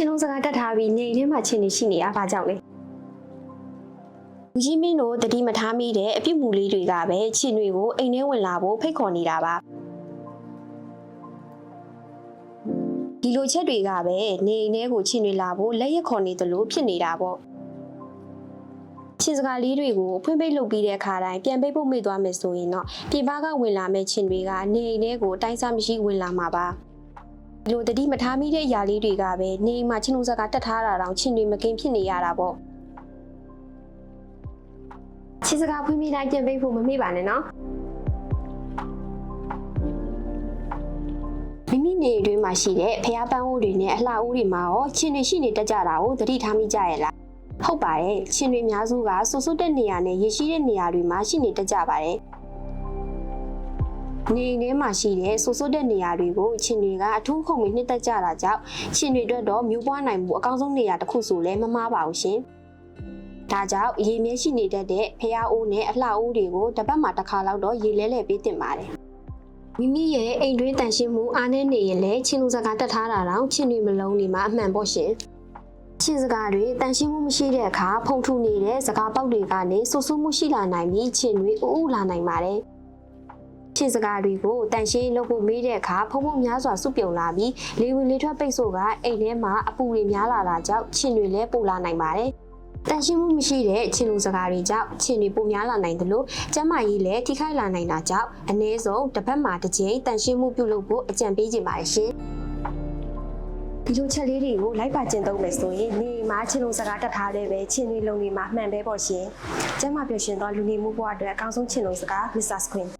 ချင်းလုံးစကားတက်ထားပြီးနေအိမ်ထဲမှာချင်းနေရှိနေရပါကြောက်လေလူကြီးမင်းတို့တတိမထားမိတဲ့အပြုတ်မူလေးတွေကပဲချင်းတွေကိုအိမ်ထဲဝင်လာဖို့ဖိတ်ခေါ်နေတာပါဒီလိုချက်တွေကပဲနေအိမ်ထဲကိုချင်းတွေလာဖို့လက်ရက်ခေါ်နေသလိုဖြစ်နေတာပေါ့ချင်းစကားလေးတွေကိုဖွင့်ပိတ်လုပ်ပြီးတဲ့အခါတိုင်းပြန်ပိတ်ဖို့မေ့သွားမယ်ဆိုရင်တော့ပြင်ပကဝင်လာမဲ့ချင်းတွေကနေအိမ်ထဲကိုအတိုင်းစားမရှိဝင်လာမှာပါ ဒီလိုတတိမထားမိတဲ့အရာလေးတွေကပဲနေအိမ်မှာချင်းလုံးစကားတက်ထားတာတောင်ချင်းတွေမကင်ဖြစ်နေရတာပေါ့ချင်းစကားဖွင့်ပြီးတိုင်းပြန်ပေးဖို့မမေ့ပါနဲ့နော်မိမိနေအိမ်တွင်းမှာရှိတဲ့ဖျားပန်းအိုးတွေနဲ့အလှအိုးတွေမှာရောချင်းတွေရှိနေတတ်ကြတာကိုတတိထားမိကြရဲ့လားဟုတ်ပါတယ်ချင်းတွေအများစုကဆူဆွတ်တဲ့နေရာနဲ့ရရှိတဲ့နေရာတွေမှာရှိနေတတ်ကြပါတယ် နေအိမ်ထဲမှာရှိတဲ့ဆူဆွတ်တဲ့နေရာတွေကိုချင်းတွေကအထူးခုံပြီးနှစ်သက်ကြတာကြောင့်ချင်းတွေအတွက်တော့မျိုးပွားနိုင်မှုအကောင်းဆုံးနေရာတစ်ခုဆိုလဲမမှားပါဘူးရှင်။ဒါကြောင့်ရေမြဲရှိနေတတ်တဲ့ဖျားအိုးနဲ့အလှအိုးတွေကိုတစ်ပတ်မှာတစ်ခါလောက်တော့ရေလဲလဲပေးတင်ပါတယ်။မိမိရဲ့အိမ်တွင်းတန်ရှင်းမှုအားနည်းနေရင်လည်းချင်းလူစကားတက်ထားတာတောင်ချင်းတွေမလုံးနေမှာအမှန်ပေါ့ရှင်။ချင်းစကားတွေတန်ရှင်းမှုမရှိတဲ့အခါဖုံထူနေတဲ့စကားပေါက်တွေကနေဆူဆူမှုရှိလာနိုင်ပြီးချင်းတွေအူးအူလာနိုင်ပါတယ်။ ချင်းစကားတွေကိုတန်ရှင်းလုပ်ဖို့မေးတဲ့အခါဖုံဖုံများစွာစုပြုံလာပြီးလေဝင်လေထွက်ပိတ်ဆို့ကအိမ်ထဲမှာအပူတွေများလာတာကြောင့်ချင်းတွေလည်းပိုလာနိုင်ပါတယ်။တန်ရှင်းမှုမရှိတဲ့ချင်းလူစကားတွေကြောင့်ချင်းတွေပိုများလာနိုင်တယ်လို့ကျန်းမာရေးလည်းထိခိုက်လာနိုင်တာကြောင့်အနည်းဆုံးတစ်ပတ်မှာတစ်ကြိမ်တန်ရှင်းမှုပြုလုပ်ဖို့အကြံပေးခြင်းပါတယ်ရှင်။ဒီလိုချက်လေးတွေကိုလိုက်ပါကျင့်သုံးမယ်ဆိုရင်နေအိမ်မှာချင်းလူစကားတက်ထားတဲ့ပဲချင်းတွေလုံးတွေမှာမှန်ပဲပေါ့ရှင်။ကျန်းမာပျော်ရွှင်သောလူနေမှုဘဝအတွက်အကောင်းဆုံးချင်းလူစကား Mr. Queen